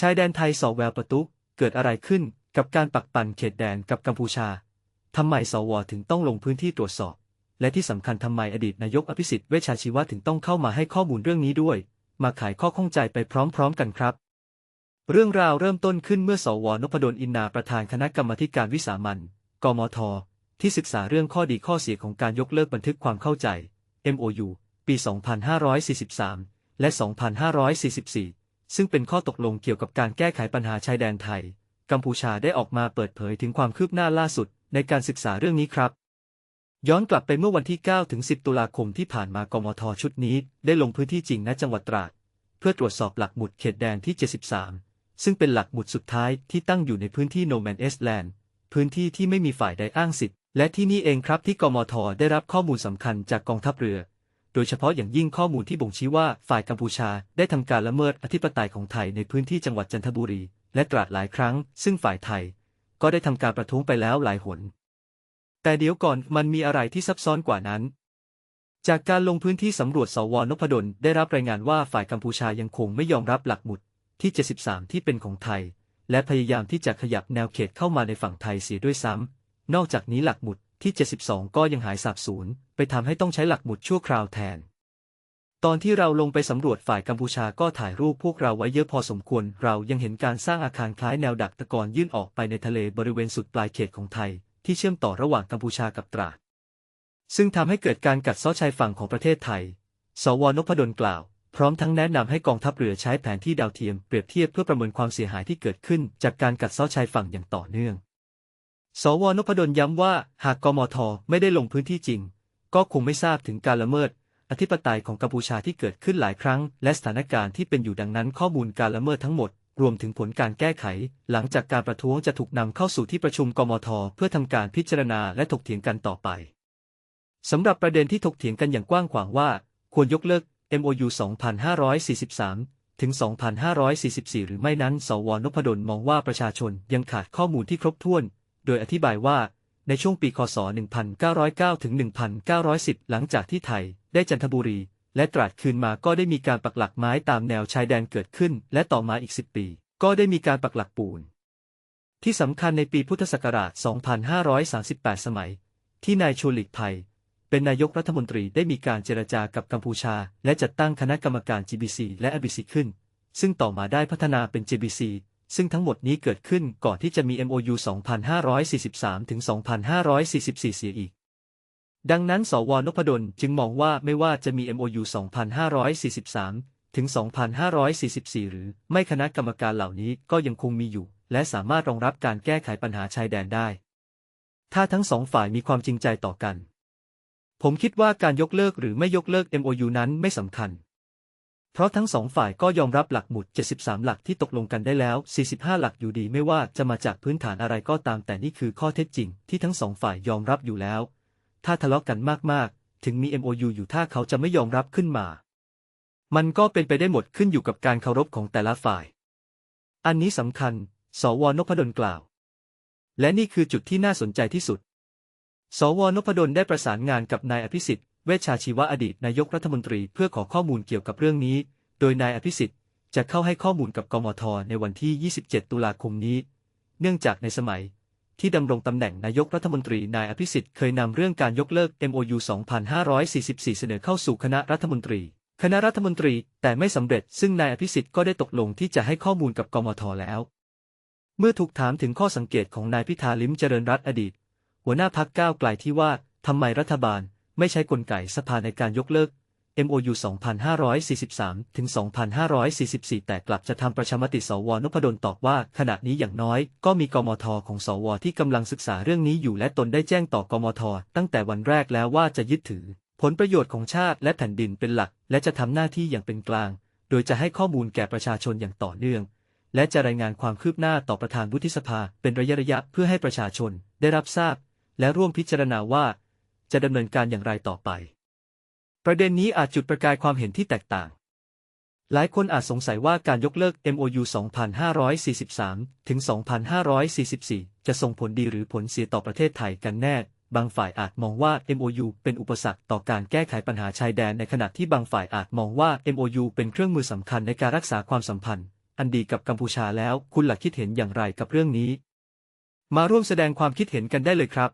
ชายแดนไทยสอแววประตุเกิดอะไรขึ้นกับการปักปั่นเขตแดนกับกัมพูชา ทำไมสวถึงต้องลงพื้นที่ตรวจสอบ และที่สำคัญทำไมอดีตนายกอภิสิทธิ์เวชชาชีวะถึงต้องเข้ามาให้ข้อมูลเรื่องนี้ด้วย มาขายข้อข้องใจไปพร้อมๆกันครับ เรื่องราวเริ่มต้นขึ้นเมื่อสวนพดลอินนาประธานคณะกรรมการวิสามันกมท ที่ศึกษาเรื่องข้อดีข้อเสียของการยกเลิกบันทึกความเข้าใจ MOU ปี 2543 และ 2544 ซึ่งเป็นข้อตกลงเกี่ยวกับการแก้ไขปัญหาชายแดนไทย กัมพูชาได้ออกมาเปิดเผยถึงความคืบหน้าล่าสุดในการศึกษาเรื่องนี้ครับ ย้อนกลับไปเมื่อวันที่ 9 ถึง 10 ตุลาคมที่ผ่านมากมทชุดนี้ ได้ลงพื้นที่จริงณจังหวัดตราด เพื่อตรวจสอบหลักหมุดเขตแดนที่ 73 ซึ่งเป็นหลักหมุดสุดท้ายที่ตั้งอยู่ในพื้นที่โนแมนเอสแลนด์พื้นที่ที่ไม่มีฝ่ายใดอ้างสิทธิ์ และที่นี่เองครับที่กมทได้รับข้อมูลสำคัญจากกองทัพเรือ โดยเฉพาะอย่างยิ่งข้อมูลที่บ่งชี้ว่าฝ่ายกัมพูชาได้ทำการละเมิดอธิปไตยของไทยในพื้นที่จังหวัดจันทบุรี และตราดหลายครั้ง ซึ่งฝ่ายไทย ก็ได้ทำการประท้วงไปแล้วหลายหน แต่เดี๋ยวก่อนมันมีอะไรที่ซับซ้อนกว่านั้น จากการลงพื้นที่สำรวจสวนพดลได้รับรายงานว่าฝ่ายกัมพูชายังคงไม่ยอมรับหลักหมุดที่ 73 ที่เป็นของไทย และพยายามที่จะขยับแนวเขตเข้ามาในฝั่งไทยเสียด้วยซ้ำนอกจากนี้หลักหมุดที่ 72 ก็ยังหายสาบสูญ ไปทำให้ต้องใช้หลักหมุดชั่วคราวแทน ตอนที่เราลงไปสำรวจฝ่ายกัมพูชาก็ถ่ายรูปพวกเราไว้เยอะพอสมควร เรายังเห็นการสร้างอาคารคล้ายแนวดักตะกอนยื่นออกไปในทะเลบริเวณสุดปลายเขตของไทย ที่เชื่อมต่อระหว่างกัมพูชากับตราดซึ่งทำให้เกิดการกัดเซ้อชายฝั่งของประเทศไทย สวนพดลกล่าว พร้อมทั้งแนะนำให้กองทัพเรือใช้แผนที่ดาวเทียมเปรียบเทียบเพื่อประเมินความเสียหายที่เกิดขึ้น จากการกัดเซ้อชายฝั่งอย่างต่อเนื่อง สวนพดลย้ำว่าหากกมทไม่ได้ลงพื้นที่จริง ก็คงไม่ทราบถึงการละเมิด อธิปไตยของกัมพูชาที่เกิดขึ้นหลายครั้ง และสถานการณ์ที่เป็นอยู่ดังนั้นข้อมูลการละเมิดทั้งหมด รวมถึงผลการแก้ไข หลังจากการประท้วงจะถูกนำเข้าสู่ที่ประชุมกมท เพื่อทำการพิจารณาและถกเถียงกันต่อไปสำหรับประเด็นที่ถกเถียงกันอย่างกว้างขวางว่า ควรยกเลิก MOU 2543 ถึง 2544 หรือไม่นั้น สวนพดลมองว่าประชาชนยังขาดข้อมูลที่ครบถ้วน โดยอธิบายว่า ในช่วงปีคศ 1909 ถึง 1910 หลังจากที่ไทยได้จันทบุรี และตราดคืนมาก็ได้มีการปักหลักไม้ตามแนวชายแดนเกิดขึ้น และต่อมาอีก 10 ปี ก็ได้มีการปักหลักปูน ที่สำคัญในปีพุทธศักราช 2538 สมัย ที่นายชวนหลีกภัยเป็นนายกรัฐมนตรีได้มีการเจรจากับกัมพูชา และจัดตั้งคณะกรรมการ GBC และ ABC ขึ้น ซึ่งต่อมาได้พัฒนาเป็น JBC ซึ่งทั้งหมดนี้เกิดขึ้นก่อนที่จะมี MOU 2543 ถึง 2544 เสียอีก ดังนั้น สวนพดลจึงมองว่าไม่ว่าจะมี MOU 2543 ถึง 2544 หรือไม่คณะกรรมการเหล่านี้ก็ยังคงมีอยู่ และสามารถรองรับการแก้ไขปัญหาชายแดนได้ ถ้าทั้งสองฝ่ายมีความจริงใจต่อกัน ผมคิดว่าการยกเลิกหรือไม่ยกเลิก MOU นั้นไม่สำคัญ เพราะทั้งสองฝ่ายก็ยอมรับหลักหมุด 73 หลักที่ตกลงกันได้แล้ว 45 หลักอยู่ดีไม่ว่าจะมาจากพื้นฐานอะไรก็ตามแต่นี่คือข้อเท็จจริงที่ทั้งสองฝ่ายยอมรับอยู่แล้ว ถ้าทะเลาะกันมากๆ ถึงมี MOU อยู่ถ้าเขาจะไม่ยอมรับขึ้นมา มันก็เป็นไปได้หมดขึ้นอยู่กับการเคารพของแต่ละฝ่าย อันนี้สำคัญ สวนพดลกล่าว และนี่คือจุดที่น่าสนใจที่สุด สวนพดลได้ประสานงานกับนายอภิสิทธิ์ เวชชาชีวะอดีตนายกรัฐมนตรีเพื่อขอข้อมูลเกี่ยวกับเรื่องนี้ โดยนายอภิสิทธิ์จะเข้าให้ข้อมูลกับกมทในวันที่ 27 ตุลาคมนี้ เนื่องจากในสมัย ที่ดำรงตำแหน่งนายกรัฐมนตรีนายอภิสิทธิ์เคยนำเรื่องการยกเลิก MOU 2544 เสนอเข้าสู่คณะรัฐมนตรี คณะรัฐมนตรีแต่ไม่สำเร็จ ซึ่งนายอภิสิทธิ์ก็ได้ตกลงที่จะให้ข้อมูลกับกมทแล้ว เมื่อถูกถามถึงข้อสังเกตของนายพิธาลิ้มเจริญรัตน์อดีต หัวหน้าพักก้าวไกลที่ว่าทำไมรัฐบาล ไม่ใช้กลไกสภาในการยกเลิก MOU 2543 ถึง 2544 แต่กลับจะทำประชามติสวนพดลตอบว่า ขณะนี้อย่างน้อยก็มีกมทของสวที่กำลังศึกษาเรื่องนี้อยู่และตนได้แจ้งต่อกมท ตั้งแต่วันแรกแล้วว่าจะยึดถือ ผลประโยชน์ของชาติและแผ่นดินเป็นหลัก และจะทำหน้าที่อย่างเป็นกลาง โดยจะให้ข้อมูลแก่ประชาชนอย่างต่อเนื่อง และจะรายงานความคืบหน้าต่อประธานวุฒิสภาเป็นระยะระยะเพื่อให้ประชาชนได้รับทราบ และร่วมพิจารณาว่า จะดำเนินการอย่างไรต่อไป ประเด็นนี้อาจจุดประกายความเห็นที่แตกต่าง หลายคนอาจสงสัยว่าการยกเลิก MOU 2543 ถึง 2544 จะส่งผลดีหรือผลเสียต่อประเทศไทยกันแน่ บางฝ่ายอาจมองว่า MOU เป็นอุปสรรคต่อการแก้ไขปัญหาชายแดน ในขณะที่บางฝ่ายอาจมองว่า MOU เป็นเครื่องมือสำคัญในการรักษาความสัมพันธ์ อันดีกับกัมพูชาแล้ว คุณหลักคิดเห็นอย่างไรกับเรื่องนี้ มาร่วมแสดงความคิดเห็นกันได้เลยครับ